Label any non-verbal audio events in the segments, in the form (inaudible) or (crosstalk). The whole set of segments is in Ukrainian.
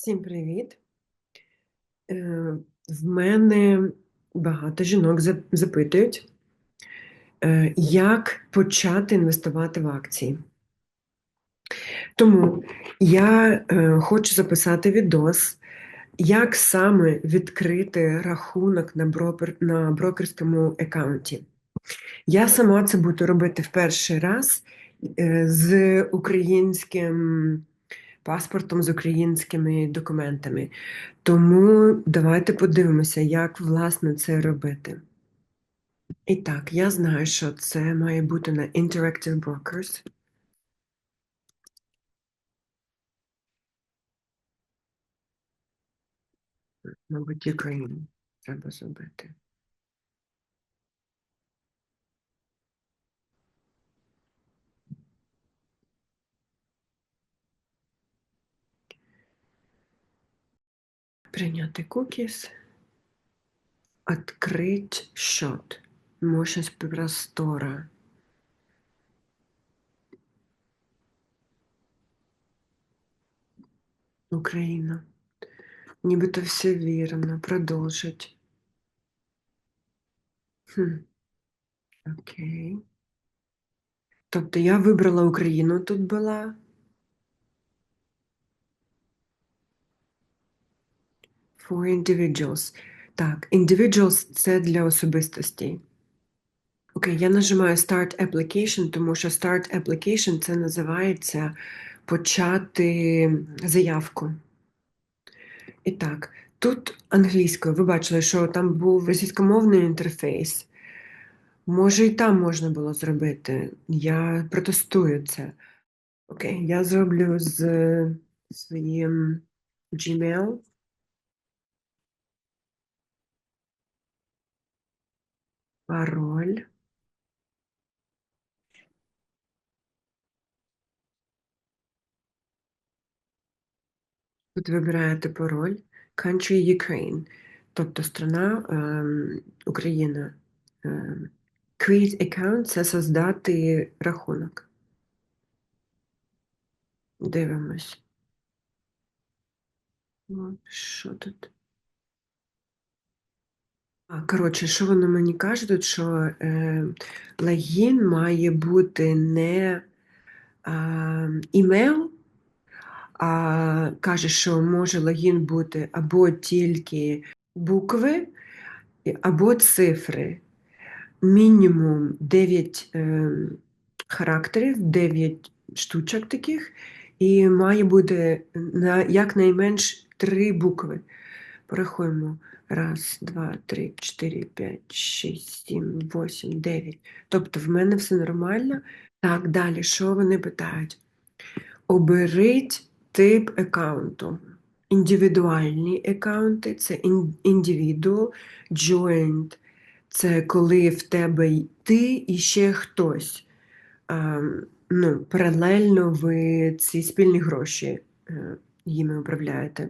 Всім привіт! Е, В мене багато жінок запитують, е, як почати інвестувати в акції. Тому я е, хочу записати відос, як саме відкрити рахунок на, брокер, на брокерському аккаунті. Я сама це буду робити в перший раз з українським паспортом, з українськими документами. Тому давайте подивимося, як власне це робити. І так, я знаю, що це має бути на Interactive Brokers. Мабуть, Ukraine треба зробити. Прийняти cookies. Открыть счет. Мощность простора. Україна. Нібито все вірно. Продовжить. Хм. Окей. Тобто я вибрала Україну тут була. For individuals. Так, individuals це для особистостей. Окей, я нажимаю Start Application, тому що Start Application це називається почати заявку. І так, тут англійською, ви бачили, що там був російськомовний інтерфейс. Може, і там можна було зробити. Я протестую це. Окей, я зроблю з своїм Gmail. Пароль. Тут вибираєте пароль Country Ukraine, тобто страна ем, Україна. Ем, Create account це создати рахунок. Дивимось. Що тут? А, коротше, що воно мені каже тут, що е, логін має бути не а, імейл, а каже, що може логін бути або тільки букви, або цифри. Мінімум 9 е, характерів, 9 штучок таких, і має бути на, якнайменш 3 букви. Порахуємо. Раз, два, три, чотири, п'ять, шість, сім, восім, дев'ять. Тобто в мене все нормально. Так, далі, що вони питають? Оберіть тип аккаунту. Індивідуальні аккаунти це individual, joint – це коли в тебе ти і ще хтось. А, ну, Паралельно ви ці спільні гроші е, їми управляєте.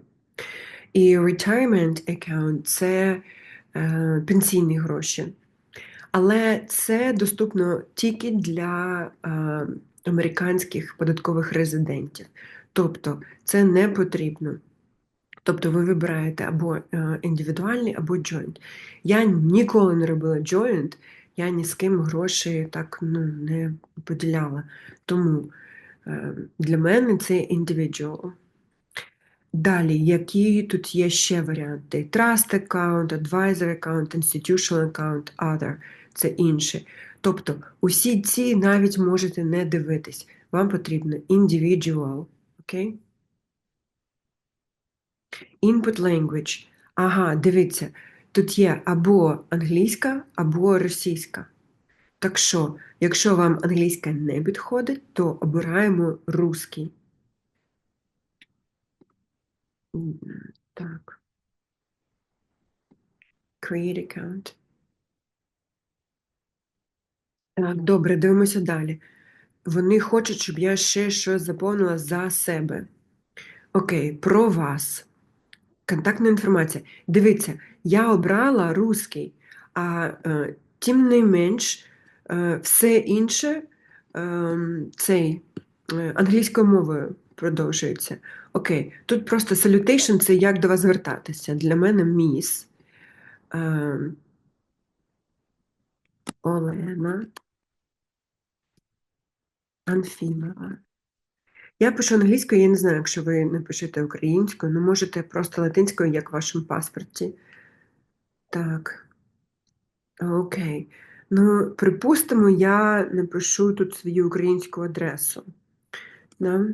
І retirement account – це е, пенсійні гроші. Але це доступно тільки для е, американських податкових резидентів. Тобто це не потрібно. Тобто ви вибираєте або е, індивідуальний, або joint. Я ніколи не робила joint, я ні з ким гроші так ну, не поділяла. Тому е, для мене це individual. Далі, які тут є ще варіанти? Trust account, Advisor account, Institutional account, Other це інше. Тобто усі ці навіть можете не дивитись. Вам потрібно individual. Окей? Input language. Ага, дивіться, тут є або англійська, або російська. Так що, якщо вам англійська не підходить, то обираємо русський. Так. Create account. Так, добре, дивимося далі. Вони хочуть, щоб я ще щось заповнила за себе. Окей, про вас. Контактна інформація. Дивіться, я обрала русський, а е, тим не менш, е, все інше е, цей е, англійською мовою продовжується. Окей, тут просто salutation – це як до вас звертатися. Для мене міс. Е, Олена Анфімова. Я пишу англійською, я не знаю, якщо ви не пишете українською, ну можете просто латинською, як в вашому паспорті. Так. Окей. Ну, припустимо, я напишу тут свою українську адресу. Да?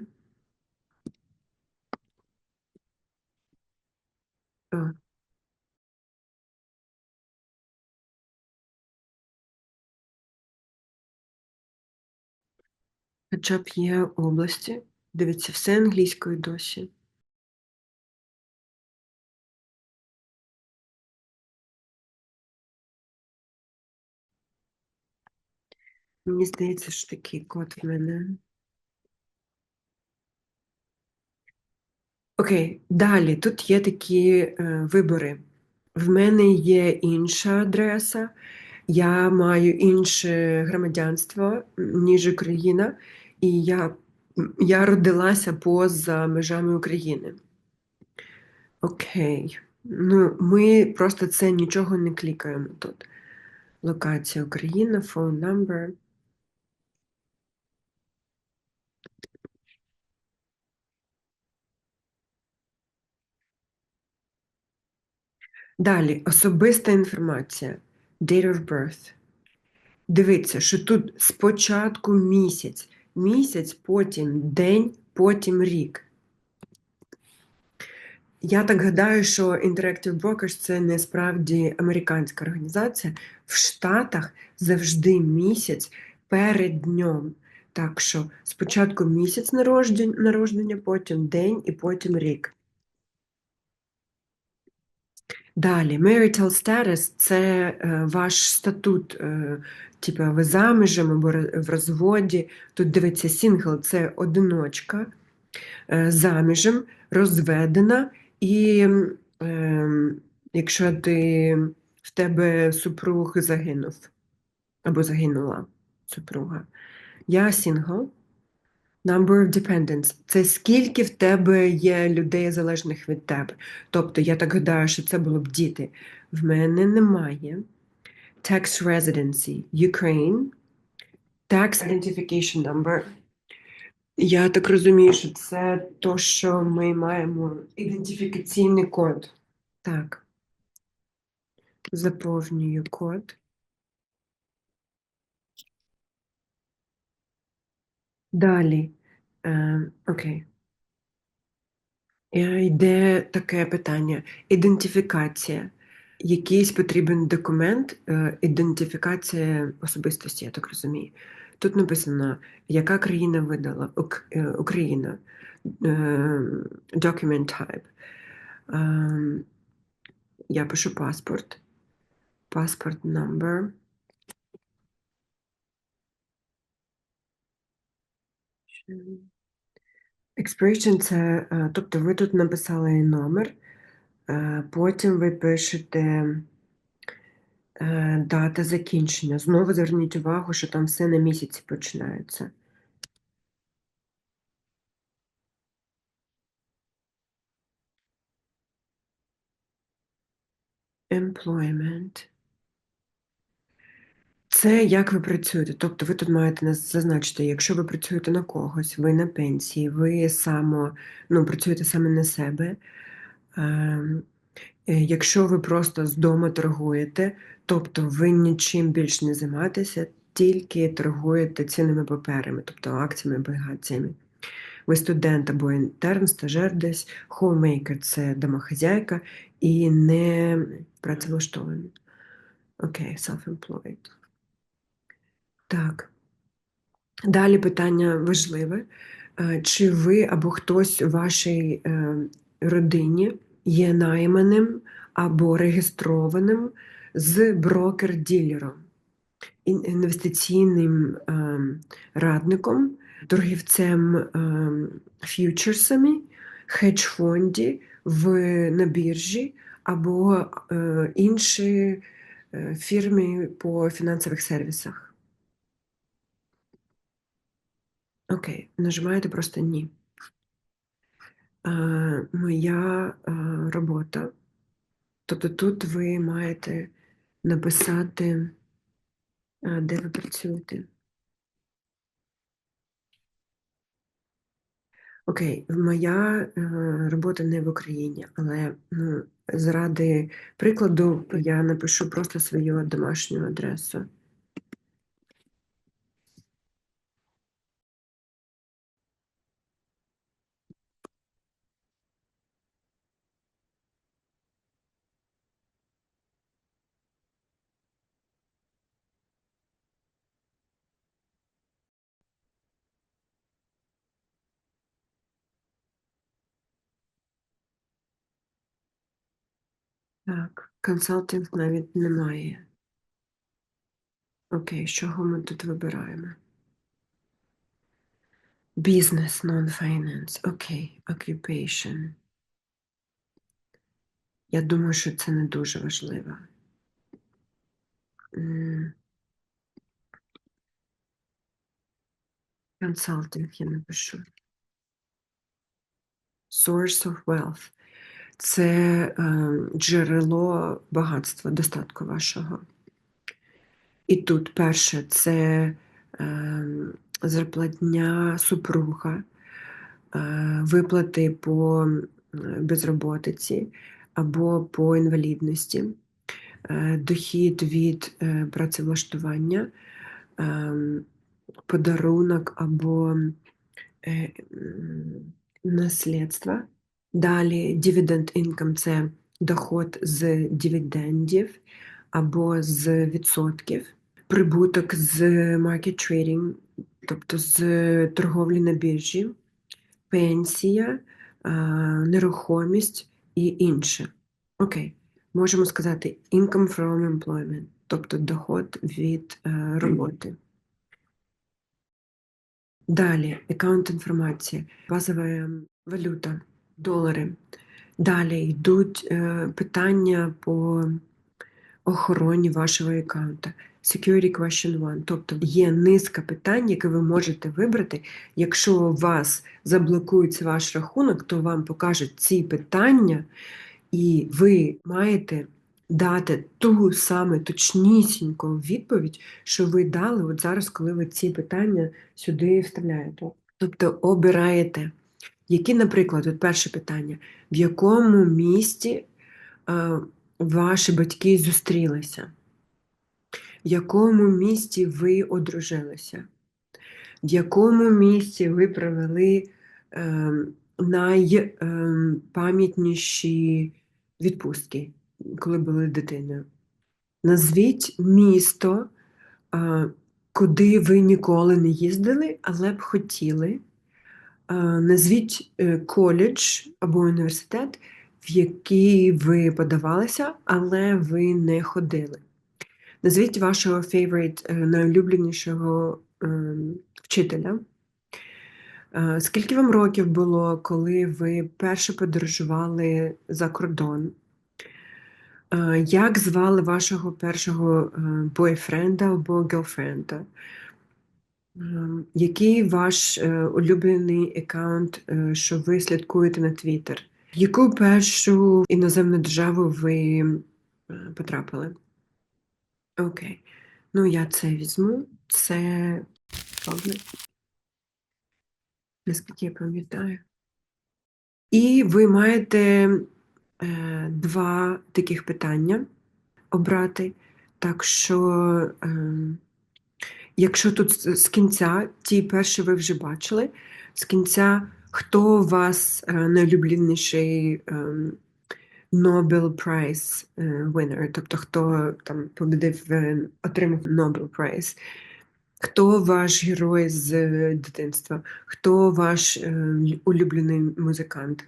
Хоча б є області. Дивіться, все англійською досі. Мені здається, що такий код в мене. Окей, далі тут є такі е, вибори. В мене є інша адреса, я маю інше громадянство, ніж Україна, і я, я родилася поза межами України. Окей. Ну, ми просто це нічого не клікаємо тут. Локація Україна, phone number. Далі, особиста інформація. Date of birth. Дивіться, що тут спочатку місяць, місяць, потім день, потім рік. Я так гадаю, що Interactive Brokers – це не справді американська організація. В Штатах завжди місяць перед днем. Так що спочатку місяць народження, потім день і потім рік. Далі, marital status – це е, ваш статут, е, типу ви заміжем або в розводі. Тут дивиться сингл – це одиночка, е, заміжем, розведена, і якщо ти в тебе супруг загинув або загинула супруга. Я сингл. Number of dependents – це скільки в тебе є людей, залежних від тебе. Тобто, я так гадаю, що це було б діти. В мене немає. Tax residency – Ukraine. Tax identification number. Я так розумію, що це то, що ми маємо ідентифікаційний код. Так. Заповнюю код. Далі. Е, окей. Е, Йде таке питання: ідентифікація. Якийсь потрібен документ, е, ідентифікація особистості, я так розумію. Тут написано, яка країна видала Україна. Document type. Ем, Я пишу паспорт. Паспорт number. Expiration – це, е, тобто ви тут написали номер, е, потім ви пишете е, дата закінчення. Знову зверніть увагу, що там все на місяці починається. Employment. Це як ви працюєте. Тобто ви тут маєте зазначити, якщо ви працюєте на когось, ви на пенсії, ви само, ну, працюєте саме на себе. Ем, е, Якщо ви просто з дому торгуєте, тобто ви нічим більш не займаєтеся, тільки торгуєте цінними паперами, тобто акціями, облігаціями. Ви студент або інтерн, стажер десь, homemaker – це домохазяйка і не працевлаштований. Окей, self-employed. Так. Далі питання важливе. Е, Чи ви або хтось у вашій е, родині є найманим або реєстрованим з брокер-ділером, інвестиційним е, радником, торгівцем ф'ючерсами, хедж-фонді в, на біржі або інші фірми по фінансових сервісах? Окей, нажимаєте просто ні. е, моя е, робота. Тобто тут ви маєте написати, е, де ви працюєте. Окей, моя е, робота не в Україні, але ну, заради прикладу я напишу просто свою домашню адресу. Так, консалтинг навіть немає. Окей, з чого ми тут вибираємо? Business, non-finance. Окей, occupation. Я думаю, що це не дуже важливо. Консалтинг я напишу. Source of wealth. Це е, джерело багатства, достатку вашого. І тут перше це е, зарплатня супруга, е, виплати по безроботиці або по інвалідності, дохід від працевлаштування, подарунок або наслідство. Далі dividend income – це доход з дивідендів або з відсотків, прибуток з market trading, тобто з торговлі на біржі, пенсія, нерухомість і інше. Окей, можемо сказати income from employment, тобто доход від роботи. Далі аккаунт інформації, базова валюта, долари. Далі йдуть е, питання по охороні вашого аккаунта. Security question one. Тобто є низка питань, які ви можете вибрати. Якщо у вас заблокується ваш рахунок, то вам покажуть ці питання, і ви маєте дати ту саме точнісіньку відповідь, що ви дали от зараз, коли ви ці питання сюди вставляєте. Тобто обираєте, які, наприклад, от перше питання, в якому місті е, ваші батьки зустрілися? В якому місті ви одружилися? В якому місті ви провели е, найпам'ятніші відпустки? коли були дитиною. Назвіть місто, куди ви ніколи не їздили, але б хотіли. Назвіть е, коледж або університет, в який ви подавалися, але ви не ходили. Назвіть вашого favorite, е, найулюбленішого ем, вчителя. Скільки вам років було, коли ви перше подорожували за кордон? Як звали вашого першого е, бойфренда або гелфренда? Ем, який ваш е, улюблений аккаунт, е, що ви слідкуєте на Твіттер? Яку першу іноземну державу ви потрапили? Окей. Ну, я це візьму. Це наскільки я пам'ятаю. І ви маєте Е, два таких питання обрати. Так що, ем, якщо тут з кінця, ті перші ви вже бачили, з кінця, хто у вас е, найулюбленіший ем, Nobel Prize е, winner, тобто хто там победив, отримав Nobel Prize, хто ваш герой з дитинства, хто ваш улюблений музикант?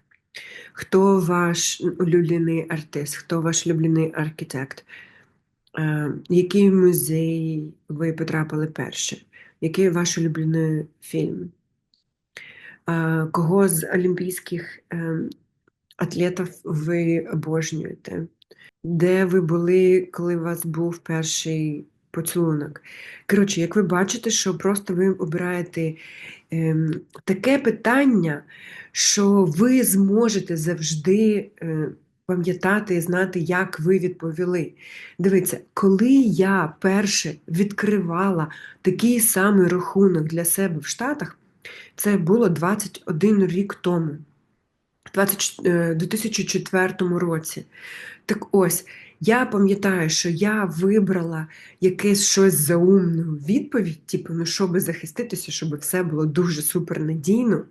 Хто ваш улюблений артист, хто ваш улюблений архітект? Е, який музей ви потрапили перше? Який ваш улюблений фільм? Е, кого з олімпійських е, атлетів ви обожнюєте? Де ви були, коли у вас був перший поцілунок? Коротше, як ви бачите, що просто ви обираєте ем, таке питання, що ви зможете завжди пам'ятати і знати, як ви відповіли. Дивіться, коли я перше відкривала такий самий рахунок для себе в Штатах, це було 21 рік тому, в 2004 році. Так ось, я пам'ятаю, що я вибрала якесь щось заумну відповідь, типу, ну, щоб захиститися, щоб все було дуже супернадійно.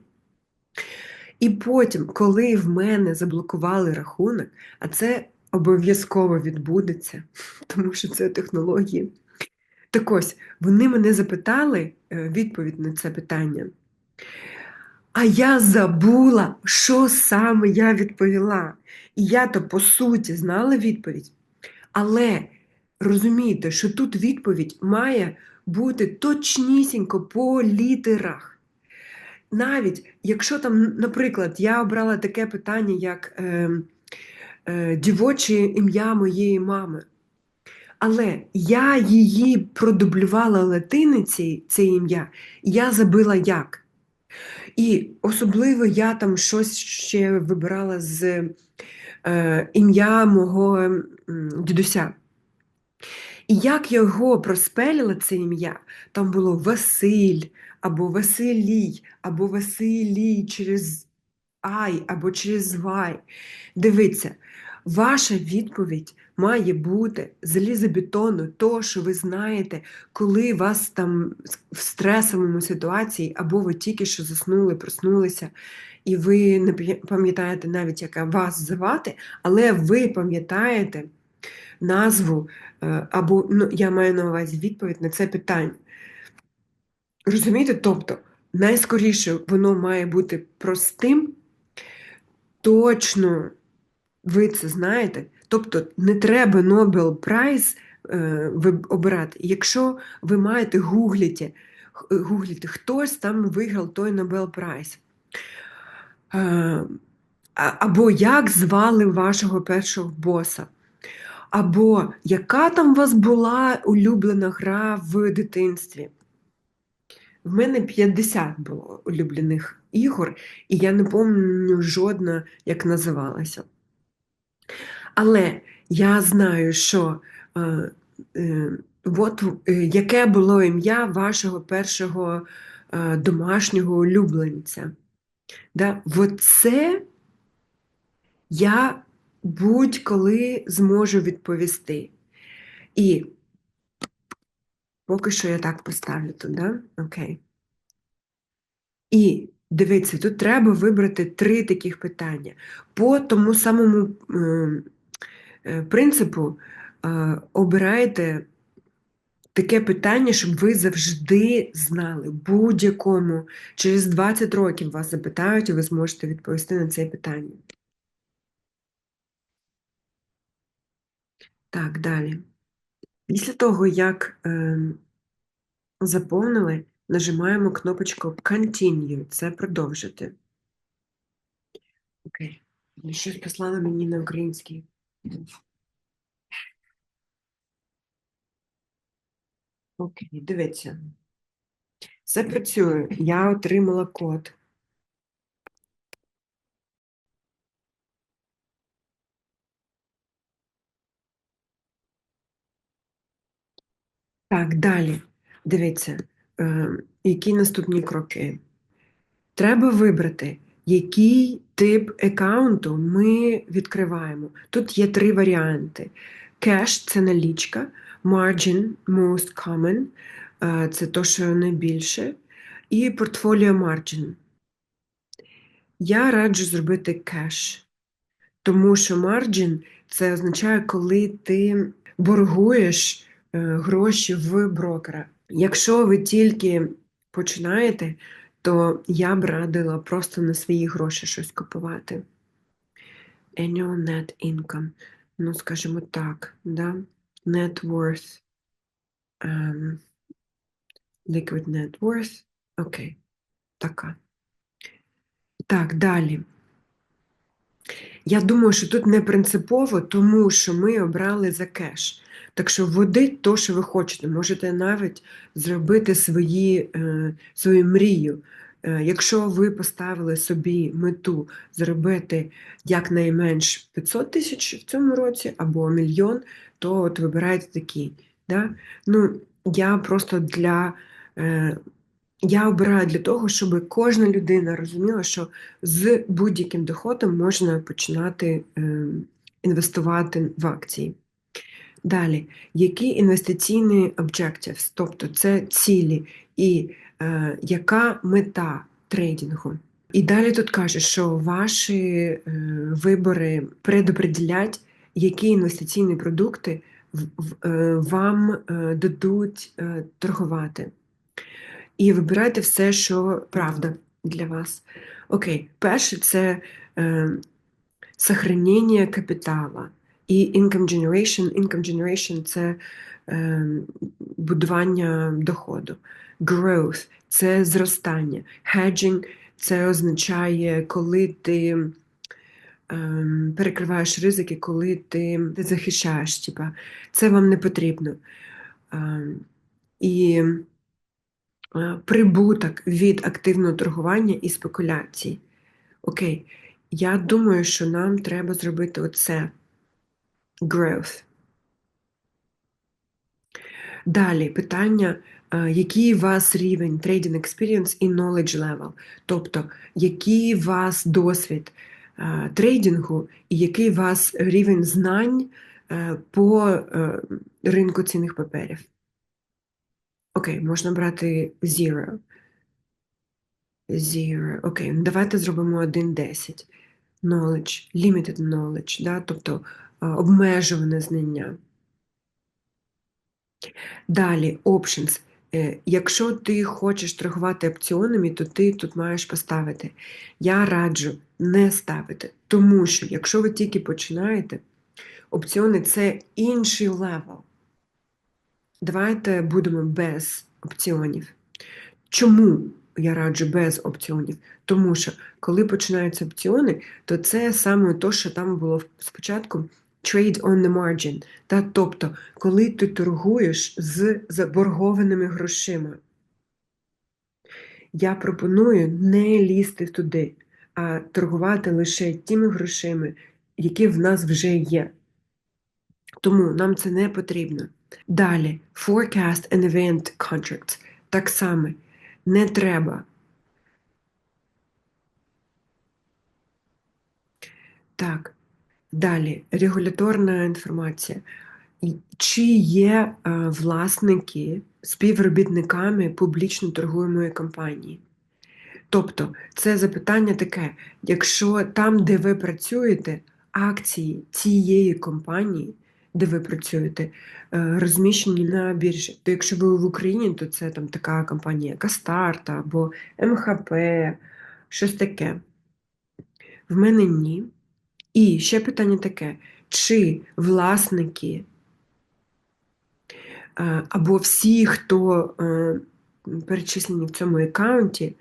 І потім, коли в мене заблокували рахунок, а це обов'язково відбудеться, (laughs) тому що це технології. Так ось, вони мене запитали е, відповідь на це питання. А я забула, що саме я відповіла. І я то, по суті, знала відповідь. Але розумієте, що тут відповідь має бути точнісінько по літерах. Навіть якщо там, наприклад, я обрала таке питання, як е, е, дівоче ім'я моєї мами. Але я її продублювала латиниці, це ім'я, я забила як. І особливо я там щось ще вибирала з е, ім'я мого дідуся. І як його проспелила це ім'я, там було Василь, або Василій, або Василій через Ай, або через Вай. Дивіться, ваша відповідь має бути залізобетонно, то, що ви знаєте, коли вас там в стресовому ситуації, або ви тільки що заснули, проснулися, і ви не пам'ятаєте навіть, яка вас звати, але ви пам'ятаєте назву, е, або ну, я маю на увазі відповідь на це питання. Розумієте? Тобто, найскоріше воно має бути простим, точно ви це знаєте. Тобто не треба Nobel Prize е, обирати. Якщо ви маєте гугліті, гугліти, хтось там виграв той Nobel Prize. Е, або як звали вашого першого боса. Або яка там у вас була улюблена гра в дитинстві? В мене 50 було улюблених ігор, і я не пам'ятаю жодна, як називалася. Але я знаю, що е, е, от, е, яке було ім'я вашого першого е, домашнього улюбленця. Да? Оце я будь-коли зможу відповісти. І поки що я так поставлю тут, да? Окей. І дивіться, тут треба вибрати три таких питання. По тому самому е, принципу е, обирайте таке питання, щоб ви завжди знали, будь-якому, через 20 років вас запитають, і ви зможете відповісти на це питання. Так, далі. Після того, як е, заповнили, нажимаємо кнопочку Continue, це продовжити. Окей. Щось послали мені на український. Окей, дивіться. Все працює. Я отримала код. Так, далі. Дивіться, е, які наступні кроки. Треба вибрати, який тип аккаунту ми відкриваємо. Тут є три варіанти. Кеш це налічка, margin most common, е, це то, що найбільше, і портфоліо margin. Я раджу зробити кеш, тому що margin це означає, коли ти боргуєш. Е, гроші в брокера. Якщо ви тільки починаєте, то я б радила просто на свої гроші щось купувати. Annual net income. Ну, скажімо так, да? net worth. Um, liquid net worth. Окей, така. Так, далі. Я думаю, що тут не принципово, тому що ми обрали за кеш. Так що вводить то, що ви хочете. Можете навіть зробити свої, е, свою мрію. Е, Якщо ви поставили собі мету зробити якнайменш 500 тисяч в цьому році або мільйон, то от вибирайте такий. Да? Ну, я просто для. е, Я обираю для того, щоб кожна людина розуміла, що з будь-яким доходом можна починати е, інвестувати в акції. Далі, які інвестиційні objectives, тобто це цілі, і е, яка мета трейдингу? І далі тут каже, що ваші е, вибори предопределять, які інвестиційні продукти в, в, е, вам е, дадуть е, торгувати. І вибирайте все, що правда для вас. Окей, перше це е, сохранення капітала. І income generation. Income generation – це е, будування доходу. Growth – це зростання. Hedging – це означає, коли ти е, перекриваєш ризики, коли ти, ти захищаєш. Типа. Це вам не потрібно. Е, і е, прибуток від активного торгування і спекуляцій. Окей, я думаю, що нам треба зробити оце growth. Далі питання, е, який у вас рівень trading experience і knowledge level, тобто який у вас досвід е, трейдингу і який у вас рівень знань е, по ринку цінних паперів. Окей, можна брати zero. Zero. Окей, ну давайте зробимо 1.10. Knowledge, limited knowledge, да? тобто обмежуване знання. Далі, options. Е, Якщо ти хочеш торгувати опціонами, то ти тут маєш поставити. Я раджу не ставити, тому що якщо ви тільки починаєте, опціони це інший левел. Давайте будемо без опціонів. Чому я раджу без опціонів? Тому що коли починаються опціони, то це саме те, що там було спочатку trade on the margin. Та, тобто, коли ти торгуєш з заборгованими грошима. Я пропоную не лізти туди, а торгувати лише тими грошима, які в нас вже є. Тому нам це не потрібно. Далі, forecast and event contracts. Так само, не треба. Так, далі, регуляторна інформація. Чи є е, власники співробітниками публічно торгуємої компанії? Тобто, це запитання таке: якщо там, де ви працюєте, акції цієї компанії, де ви працюєте, е, розміщені на біржі, то якщо ви в Україні, то це там така компанія, як Астарта або МХП, щось таке. В мене ні. І ще питання таке: чи власники е, або всі, хто е, перечислені в цьому аккаунті,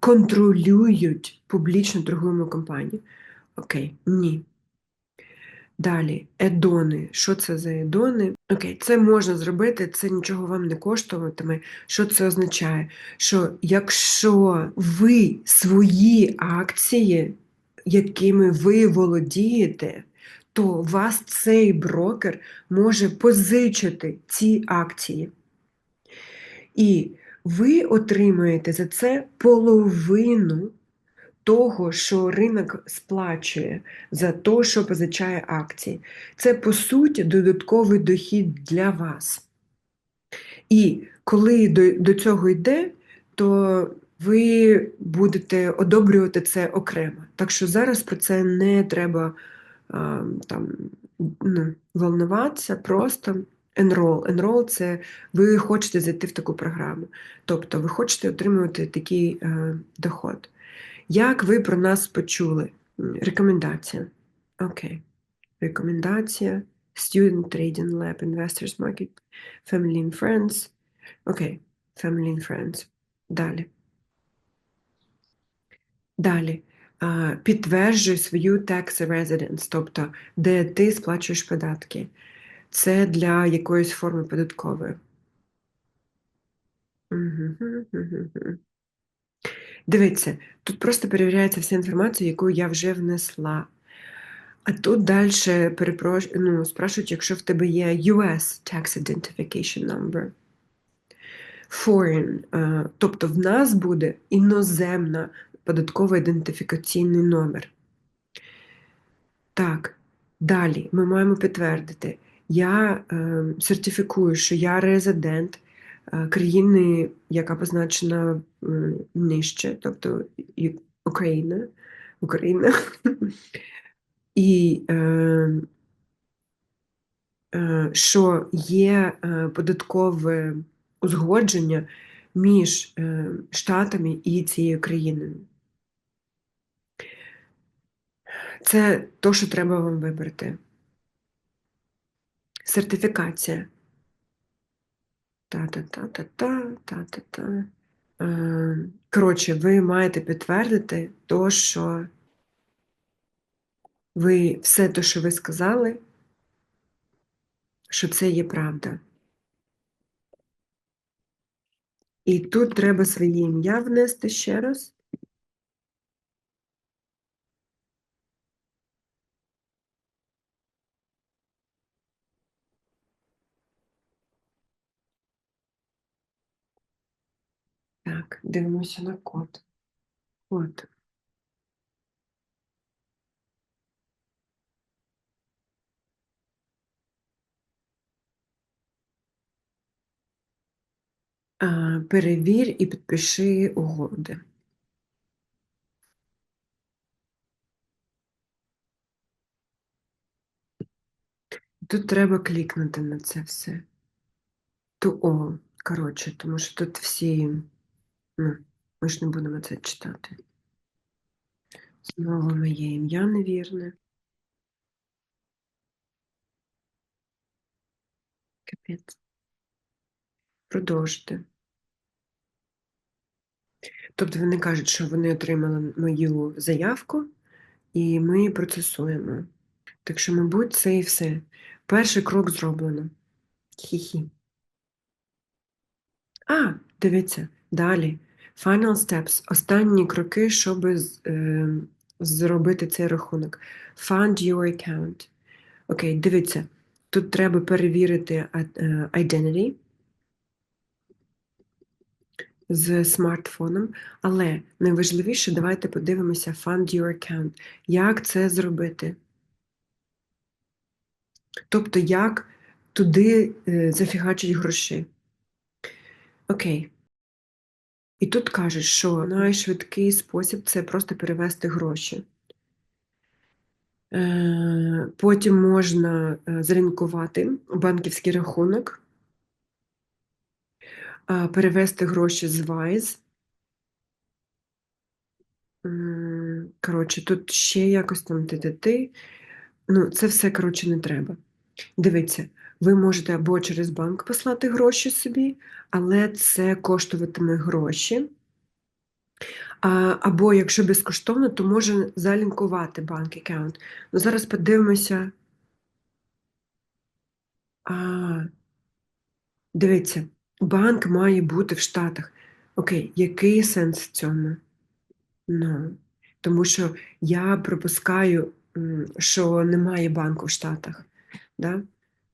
контролюють публічну торгуємо компанію? Окей, ні. Далі, едони. Що це за едони? Окей, це можна зробити, це нічого вам не коштуватиме. Що це означає? Що якщо ви свої акції, якими ви володієте, то вас цей брокер може позичити ці акції. І ви отримаєте за це половину того, що ринок сплачує за те, що позичає акції. Це, по суті, додатковий дохід для вас. І коли до, до цього йде, то ви будете одобрювати це окремо. Так що зараз про це не треба там, ну, волнуватися, просто enroll. Enroll – це ви хочете зайти в таку програму. Тобто ви хочете отримувати такий е, доход. Як ви про нас почули? Рекомендація. Окей. Рекомендація. Student Trading Lab, Investors Market, Family and Friends. Окей. Family and Friends. Далі. Далі. Підтверджуй свою tax residence, тобто, де ти сплачуєш податки. Це для якоїсь форми податкової. Дивіться, тут просто перевіряється вся інформація, яку я вже внесла. А тут далі перепрош... ну, спрашують, якщо в тебе є US Tax Identification Number. Foreign, тобто в нас буде іноземна податковий ідентифікаційний номер. Так, далі ми маємо підтвердити, я е, сертифікую, що я резидент е, країни, яка позначена е, нижче, тобто Україна, Україна. І е, е, що є е, податкове узгодження між е, Штатами і цією країною. Це то, що треба вам вибрати. Сертифікація. Та-та-та-та-та, та-та-та. Е, коротше, ви маєте підтвердити то, що ви все те, що ви сказали, що це є правда. І тут треба своє ім'я внести ще раз. Так, дивимося на код. От. Перевір і підпиши угоди. Тут треба клікнути на це все. То о, коротше, тому що тут всі, ну, ми ж не будемо це читати. Знову моє ім'я невірне. Капець. Продовжити. Тобто вони кажуть, що вони отримали мою заявку, і ми процесуємо. Так що, мабуть, це і все. Перший крок зроблено. Хі-хі. А, дивіться, далі. Final steps. Останні кроки, щоб е, зробити цей рахунок. Fund your account. Окей, дивіться. Тут треба перевірити е, identity з смартфоном, але найважливіше, давайте подивимося Fund Your Account. Як це зробити? Тобто, як туди е, зафігачить гроші. Окей. І тут кажуть, що найшвидкий спосіб це просто перевести гроші. Е, потім можна е, банківський рахунок, перевести гроші з Wise. Коротше, тут ще якось там ти-ти-ти. Ну, це все, коротше, не треба. Дивіться, ви можете або через банк послати гроші собі, але це коштуватиме гроші. Або якщо безкоштовно, то може залінкувати банк аккаунт. Ну, зараз подивимося. А, Дивіться, банк має бути в Штатах. Окей, який сенс в цьому? Ну, Тому що я припускаю, що немає банку в Штатах. Да?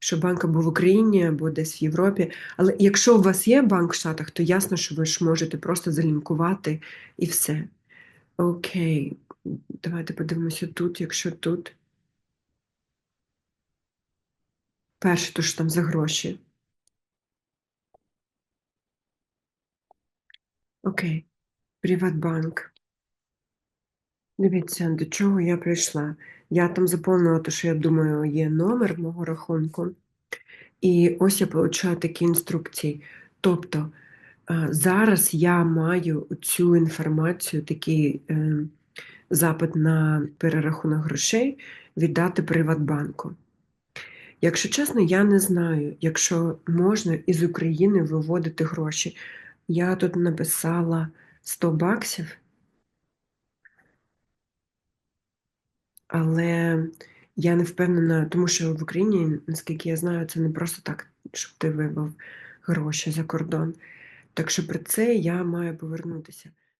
Що банк або в Україні, або десь в Європі. Але якщо у вас є банк в Штатах, то ясно, що ви ж можете просто залінкувати і все. Окей, давайте подивимося тут, якщо тут. Перше, то що там за гроші. Окей, Приватбанк. Дивіться, до чого я прийшла. Я там заповнила те, що я думаю, є номер мого рахунку. І ось я отримую такі інструкції. Тобто зараз я маю цю інформацію, такий е, запит на перерахунок грошей віддати Приватбанку. Якщо чесно, я не знаю, якщо можна із України виводити гроші. Я тут написала 100 баксів. Але я не впевнена, тому що в Україні, наскільки я знаю, це не просто так, щоб ти вивів гроші за кордон. Так що про це я маю повернутися.